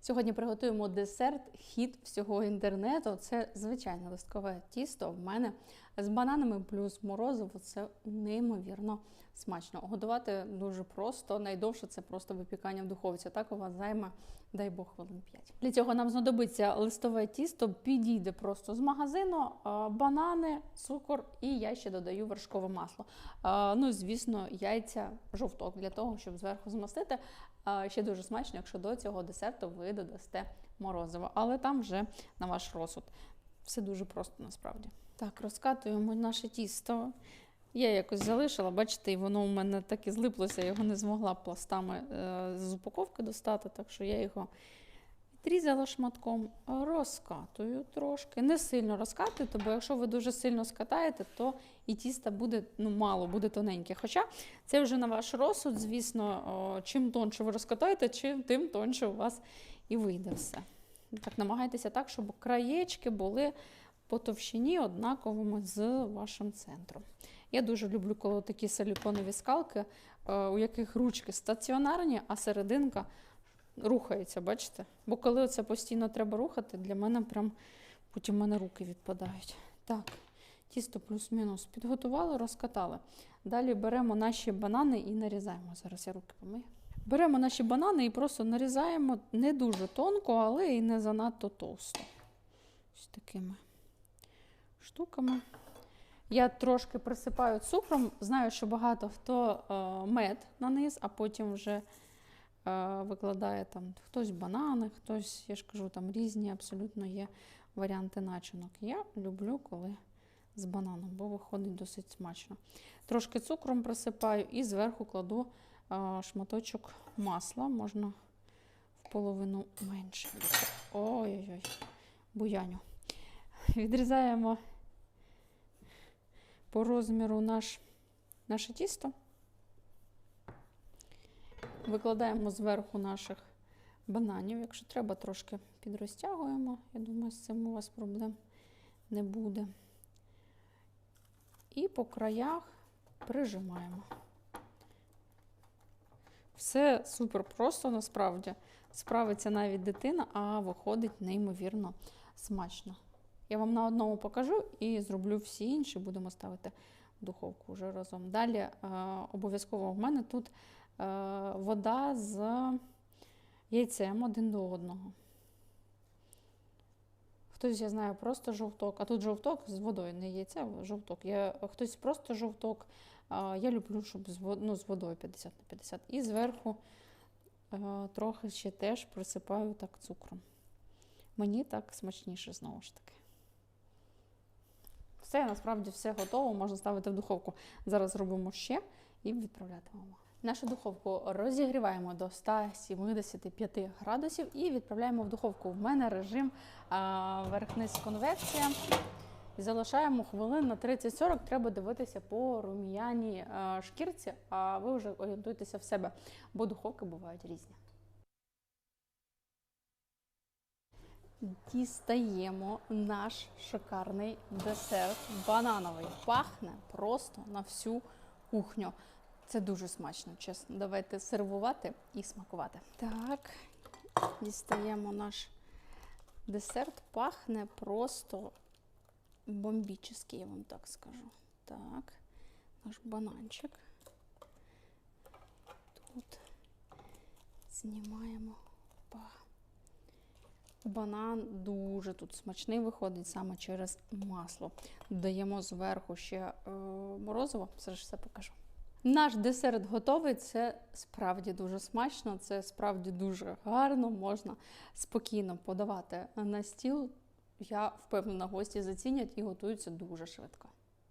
Сьогодні приготуємо десерт хід всього інтернету. Це звичайне листкове тісто в мене з бананами плюс морозиво. Це неймовірно смачно. Готувати дуже просто. Найдовше це просто випікання в духовці. Так у вас займе, дай Бог, хвилин 5. Для цього нам знадобиться листове тісто, підійде просто з магазину, банани, цукор і я ще додаю вершкове масло. Ну, звісно, яйця, жовток для того, щоб зверху змастити. Ще дуже смачно, якщо до цього десерту ви додасте морозиво, але там вже на ваш розсуд. Все дуже просто насправді. Так, розкатуємо наше тісто. Я якось залишила, бачите, воно у мене так і злиплося, я його не змогла пластами е, з упаковки достати, так що я його відрізала шматком, розкатую трошки. Не сильно розкатуйте, бо якщо ви дуже сильно скатаєте, то і тіста буде ну, мало, буде тоненьке. Хоча це вже на ваш розсуд, звісно, чим тонше ви розкатаєте, чим тим тонше у вас і вийде все. Так, намагайтеся так, щоб краєчки були по товщині однаковими з вашим центром. Я дуже люблю, коли такі силіконові скалки, е, у яких ручки стаціонарні, а серединка рухається, бачите? Бо коли це постійно треба рухати, для мене прям потім мене руки відпадають. Так, тісто плюс-мінус підготували, розкатали. Далі беремо наші банани і нарізаємо. Зараз я руки помию. Беремо наші банани і просто нарізаємо не дуже тонко, але і не занадто товсто. Ось такими штуками. Я трошки присипаю цукром. Знаю, що багато хто е, мед на низ, а потім вже е, викладає там хтось банани, хтось, я ж кажу, там різні абсолютно є варіанти начинок. Я люблю, коли з бананом, бо виходить досить смачно. Трошки цукром присипаю і зверху кладу шматочок масла, можна в половину менше. Ой-ой-ой, буяню. Відрізаємо по розміру наш, наше тісто. Викладаємо зверху наших бананів. Якщо треба, трошки підрозтягуємо. Я думаю, з цим у вас проблем не буде. І по краях прижимаємо. Все супер просто насправді. Справиться навіть дитина, а виходить неймовірно смачно. Я вам на одному покажу і зроблю всі інші, будемо ставити в духовку вже разом. Далі е, обов'язково в мене тут е, вода з яйцем один до одного. Хтось, я знаю, просто жовток, а тут жовток з водою, не яйце, а жовток. Я, хтось просто жовток. А я люблю, щоб з, ну, з водою 50 на 50. І зверху е, трохи ще теж присипаю так цукром. Мені так смачніше знову ж таки. Все, насправді все готово, можна ставити в духовку. Зараз робимо ще і відправляти відправлятимемо. Нашу духовку розігріваємо до 175 градусів і відправляємо в духовку. В мене режим верх-низ конвекція. Залишаємо хвилин на 30-40. Треба дивитися по рум'яній шкірці, а ви вже орієнтуйтеся в себе, бо духовки бувають різні. Дістаємо наш шикарний десерт банановий. Пахне просто на всю кухню. Це дуже смачно, чесно. Давайте сервувати і смакувати. Так, дістаємо наш десерт. Пахне просто бомбічний, я вам так скажу. Так, наш бананчик. Тут знімаємо. Па. Банан дуже тут смачний виходить саме через масло. Додаємо зверху ще е, морозиво, все ж все покажу. Наш десерт готовий. Це справді дуже смачно, це справді дуже гарно, можна спокійно подавати на стіл. Я впевнена, гості зацінять і готуються дуже швидко.